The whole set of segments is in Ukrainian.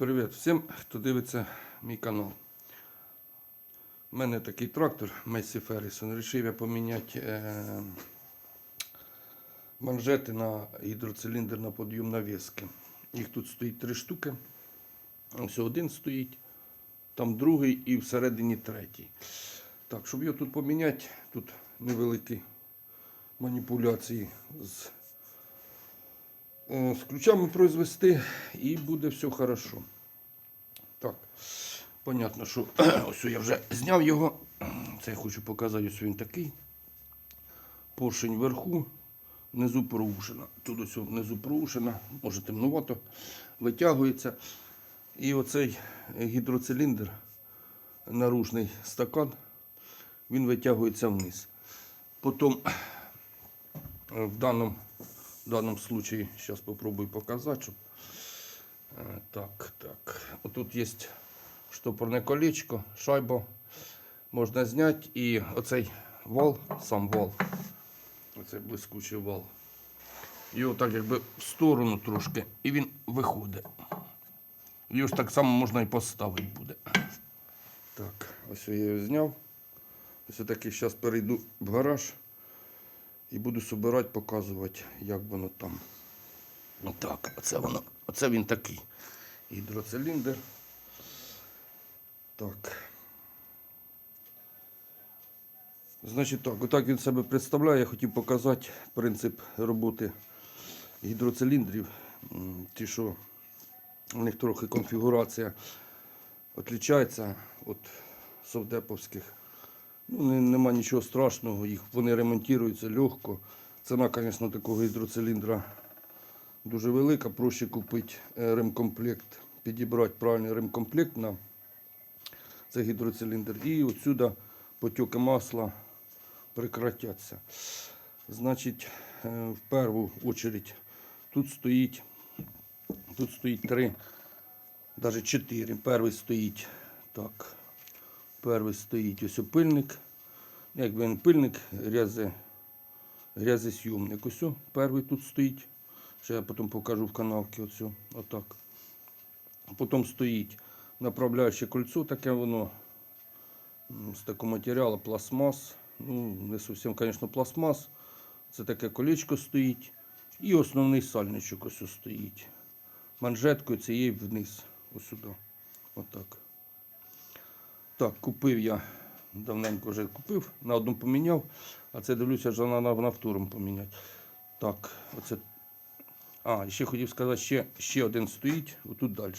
Привіт всім, хто дивиться мій канал. У мене такий трактор Месі Феррісон. Рішив я поміняти е, манжети на гідроциліндр на подйом навіски. Їх тут стоїть три штуки. Ось один стоїть, там другий і всередині третій. Так, щоб його тут поміняти, тут невеликі маніпуляції з з ключами произвести і буде все хорошо. Так, понятно, що ось я вже зняв його. Це я хочу показати, ось він такий. Поршень вверху, внизу проушена. Тут ось внизу проушена, може темнувато, витягується. І оцей гідроциліндр, наружний стакан, він витягується вниз. Потім е, в даному, в даному случаї, зараз спробую показати, щоб Е, Так, так. Отут є штопорне колечко, шайбу можна зняти. І оцей вал, сам вал, оцей блискучий вал. Його так якби в сторону трошки, і він виходить. Його ж так само можна і поставити буде. Так, ось я його зняв. Ось таки зараз перейду в гараж і буду собирати, показувати, як воно там. Так, оце воно, оце він такий. Гідроциліндр. Так. Значить так, отак він себе представляє. Я хотів показати принцип роботи гідроциліндрів. Ті, що у них трохи конфігурація відрізняється від совдеповських. Ну, нема нічого страшного, їх вони ремонтуються легко. Ціна, звісно, такого гідроциліндра дуже велика. Проще купити е, ремкомплект, підібрати правильний ремкомплект на цей гідроциліндр. І отсюди потоки масла прекратяться. Значить, е, в першу очередь тут стоїть, тут стоїть три, навіть чотири. Перший стоїть так. Перший стоїть ось пильник. Якби він пильник, грязи, грязесйомник. Ось перший тут стоїть. Ще я потім покажу в канавці оцю, отак. Потім стоїть направляюче кольцо, таке воно з такого матеріалу, пластмас. Ну, не зовсім, звісно, пластмас. Це таке колечко стоїть. І основний сальничок ось стоїть. Манжеткою цієї вниз. Ось сюди. Отак. Так, купив я. Давненько вже купив, на одну поміняв, а це дивлюся, що треба на второму поміняти. Так, оце а, ще хотів сказати, ще, ще один стоїть, отут далі.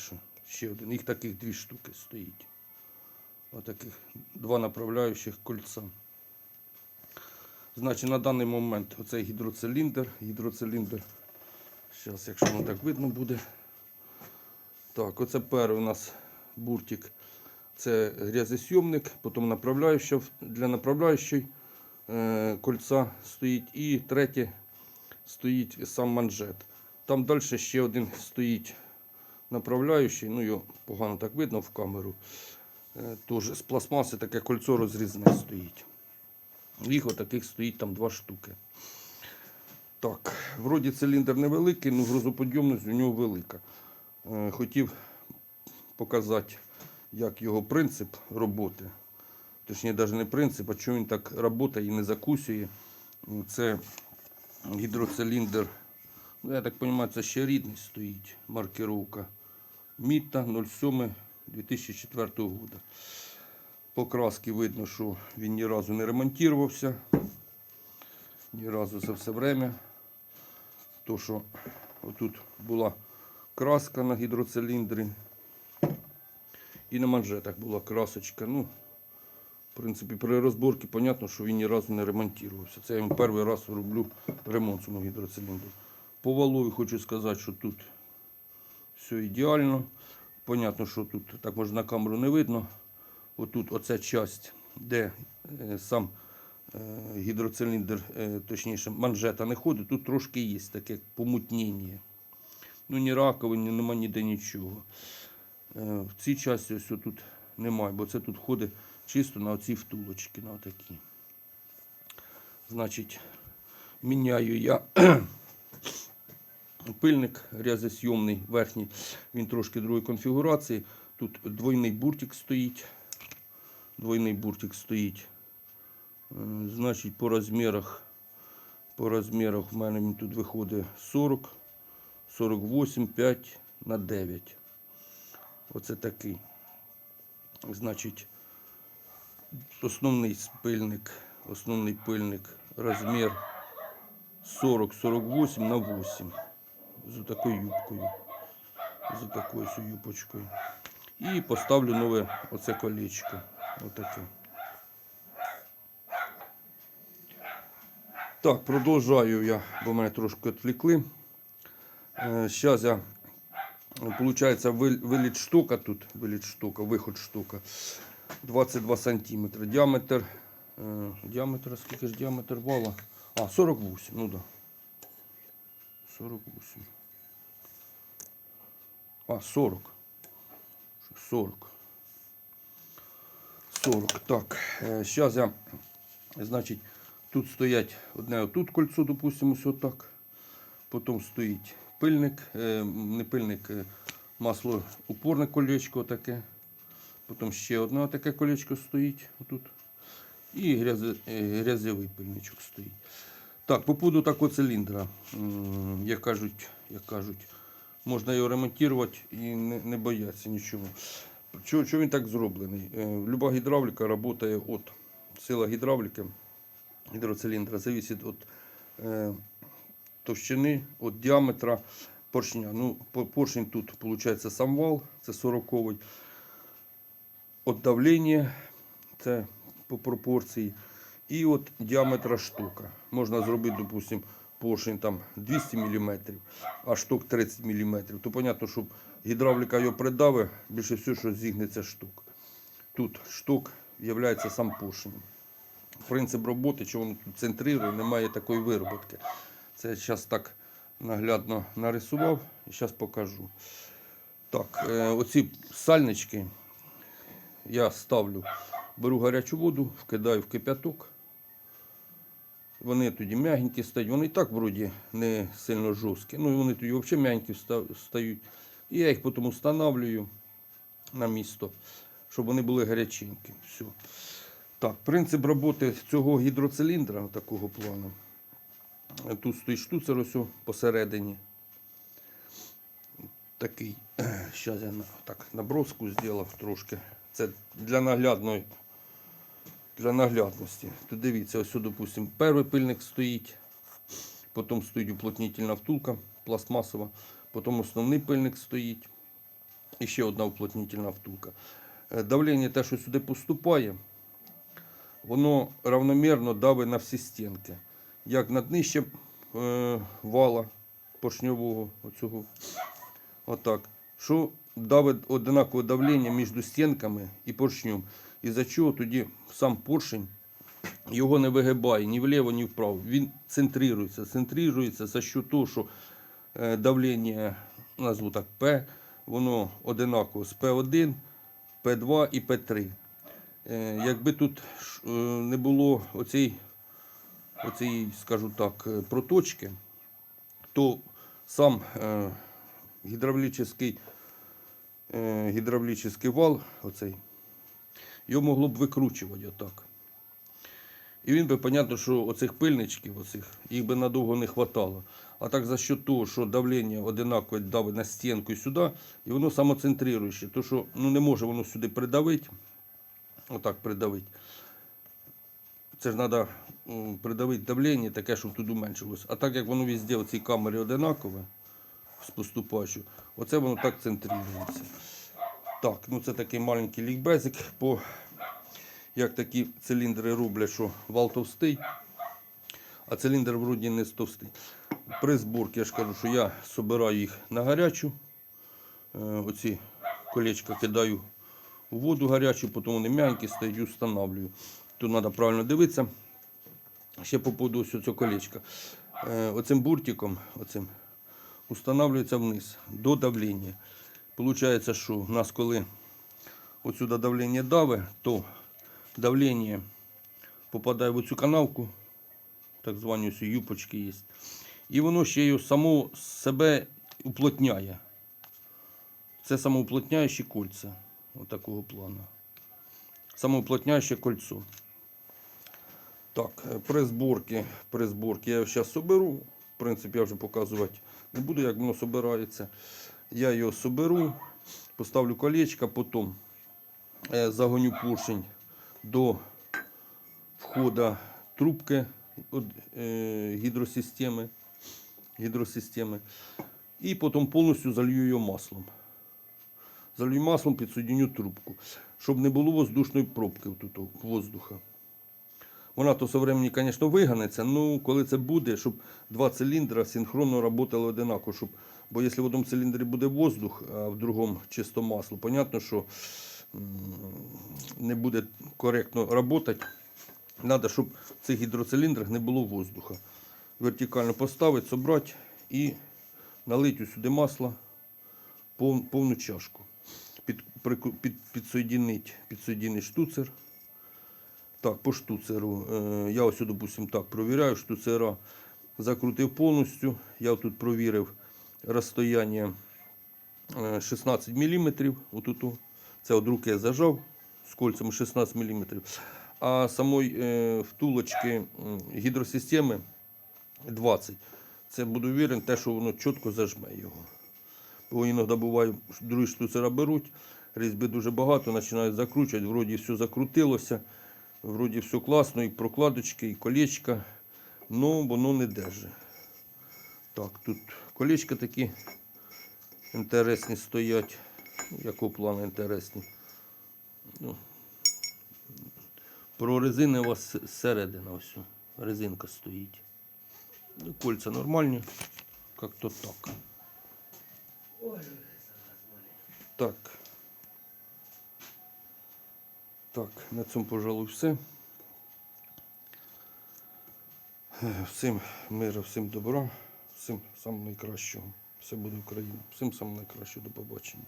Ще один. Їх таких дві штуки стоїть. Отаких два направляючих кольця. Значить, на даний момент оцей гідроциліндр. Гідроциліндр. Зараз, якщо воно так видно буде. Так, оце перший у нас буртик. Це грязесйомник, потім направляюча для направляючої е, кольця стоїть. І третє стоїть сам манжет. Там далі ще один стоїть направляючий, ну його погано так видно в камеру. Е, Теж з пластмаси таке кольцо розрізне стоїть. Їх отаких стоїть там два штуки. Так, вроді циліндр невеликий, але грузоподйомність у нього велика. Е, Хотів показати, як його принцип роботи. Точніше, навіть не принцип, а чому він так працює і не закусує. Це гідроциліндр. Ну, я так розумію, це ще рідний стоїть маркировка. Міта 07 2004 року. По красці видно, що він ні разу не ремонтувався. Ні разу за все время. То, що отут була краска на гідроциліндрі. І на манжетах була красочка. Ну, в принципі, при розборці зрозуміло, що він ні разу не ремонтувався. Це я йому перший раз роблю ремонт цьому гідроциліндру. По валові хочу сказати, що тут все ідеально. Понятно, що тут так може на камеру не видно. Отут оця часть, де е, сам е, гідроциліндр, е, точніше, манжета не ходить, тут трошки є таке помутнення. Ну, ні раковини, нема ніде нічого. Е, в цій часті ось тут немає, бо це тут ходить чисто на оці втулочки, на такі. Значить, міняю я пильник грязесйомний верхній, він трошки другої конфігурації. Тут двойний буртик стоїть. Двойний буртик стоїть. Е, Значить, по розмірах, по розмірах в мене він тут виходить 40, 48, 5 на 9. Оце такий. Значить, основний пильник, основний пильник, розмір 40-48 на 8. З такою юбкою. З такою юбочкою. І поставлю нове оце колечко. Отаке. Так, продовжаю я, бо мене трошки відвлекли. Зараз я, виходить, виліт штука тут, виліт штука, виход штука. 22 сантиметри. Діаметр. е, Діаметр, скільки ж діаметр вала? А, 48, ну да. 48. А, 40. 40. 40. Так, зараз я, значить, тут стоять одне отут кольцо, допустимо, ось отак. Потім стоїть пильник, е, не пильник, е, масло упорне колечко таке. Потім ще одне таке колечко стоїть отут. І грязи, е, пильничок стоїть. Так, по поводу такого циліндра, як кажуть, як кажуть, можна його ремонтувати і не, не боятися нічого. Чого, чого він так зроблений? Е, Люба гідравліка працює от сила гідравліки гідроциліндра зависить від товщини, від діаметра поршня. Ну, поршень тут виходить сам вал, це 40-й. От давлення, це по пропорції. І от діаметра штука. Можна зробити, допустимо, поршень там 200 мм, а штук 30 мм. То зрозуміло, що гідравліка його придавить, більше всього, що зігнеться штук. Тут штук є сам поршень. Принцип роботи, що воно тут центрує, немає такої вироботки. Це я зараз так наглядно нарисував і зараз покажу. Так, е, оці сальнички я ставлю, беру гарячу воду, вкидаю в кип'яток. Вони тоді м'ягенькі стають. Вони і так вроді не сильно жорсткі. Ну і вони тоді взагалі м'ягенькі ста- стають. І я їх потім встановлюю на місто, щоб вони були гаряченькі. Все. Так, принцип роботи цього гідроциліндра такого плану. Тут стоїть штуцер ось посередині. Такий. Зараз я так наброску зробив трошки. Це для наглядної. Для наглядності. Тут дивіться, ось, допустимо, перший пильник стоїть, потім стоїть уплотнительна втулка пластмасова, потім основний пильник стоїть і ще одна уплотнительна втулка. Е, Давлення те, що сюди поступає, воно равномірно давить на всі стінки. Як над днищем е, вала поршньового оцього. Отак. Що давить однакове давлення між стінками і поршнем. І за чого тоді сам поршень його не вигибає ні вліво, ні вправо. Він центрується. Центрується за що того, що е, давлення, назву так, P, воно одинаково з P1, P2 і P3. Е, Якби тут е, не було оцій, оцій, скажу так, е, проточки, то сам е, гідравлічний, е, гідравлічний вал, оцей, його могло б викручувати отак. І він би, понятно, що оцих пильничків, оцих, їх би надовго не хватало. А так за що того, що давлення одинаково давить на стінку і сюди, і воно самоцентруюче. То, що ну, не може воно сюди придавити, отак придавити. Це ж треба придавити давлення таке, щоб тут уменшилось. А так як воно везде в цій камері одинакове, з поступачу, оце воно так центрується. Так, ну це такий маленький лікбезик по як такі циліндри роблять, що вал товстий, а циліндр вроді не товстий. При зборці я ж кажу, що я собираю їх на гарячу. Е, Оці колечка кидаю у воду гарячу, потім вони м'янкі стають встановлюю. Тут треба правильно дивитися. Ще по поводу цього колечка. Е, Оцим буртиком оцим, встановлюється вниз до давлення. Получається, що у нас коли отсюда давлення дави, то давлення попадає в цю канавку, так звані юпочки є. І воно ще й само себе уплотняє. Це самоуплотняючі кольця. Отакого плану. Самоуплотняюче кольцо. Так, е, при зборці, при зборці я його зараз соберу. В принципі, я вже показувати не буду, як воно собирається. Я його соберу, поставлю колечко, потім е, загоню поршень до входу трубки від, е, гідросистеми, гідросистеми. І потім повністю залью його маслом. Залью маслом, підсоединю трубку, щоб не було воздушної пробки тут воздуха. Вона то времени, звісно, виганеться, ну коли це буде, щоб два циліндри синхронно працювали одинаково. Щоб, бо якщо в одному циліндрі буде воздух, а в другому чисто масло, понятно, що не буде коректно працювати. Треба, щоб в цих гідроциліндрах не було воздуха. Вертикально поставити, собрати і налити сюди масло повну чашку. Під, під, підсоєдинить, підсоєдинить штуцер. Так, по штуцеру. Е, я ось, допустим, так провіряю, штуцера закрутив повністю. Я тут провірив розстояння е, 16 мм. Отут. Це од руки я зажав з кольцями 16 мм. А самої е, втулочки гідросистеми 20. Це буду вірен, те, що воно чітко зажме його. Бо іноді буває, другі штуцера беруть, різьби дуже багато, починають закручувати, вроді все закрутилося, вроді все класно, і прокладочки, і колечка, але воно не держить. Так, тут колечка такі інтересні стоять. Ну, Якого плану інтересні. Ну, прорезинова с- середина ось. Резинка стоїть. Ну, кольця нормальні, як-то так. Так. Так, на цьому, пожалуй, все. Всім миру, всім добра, всім найкращого. Все буде Україна. Всім найкращого. До побачення.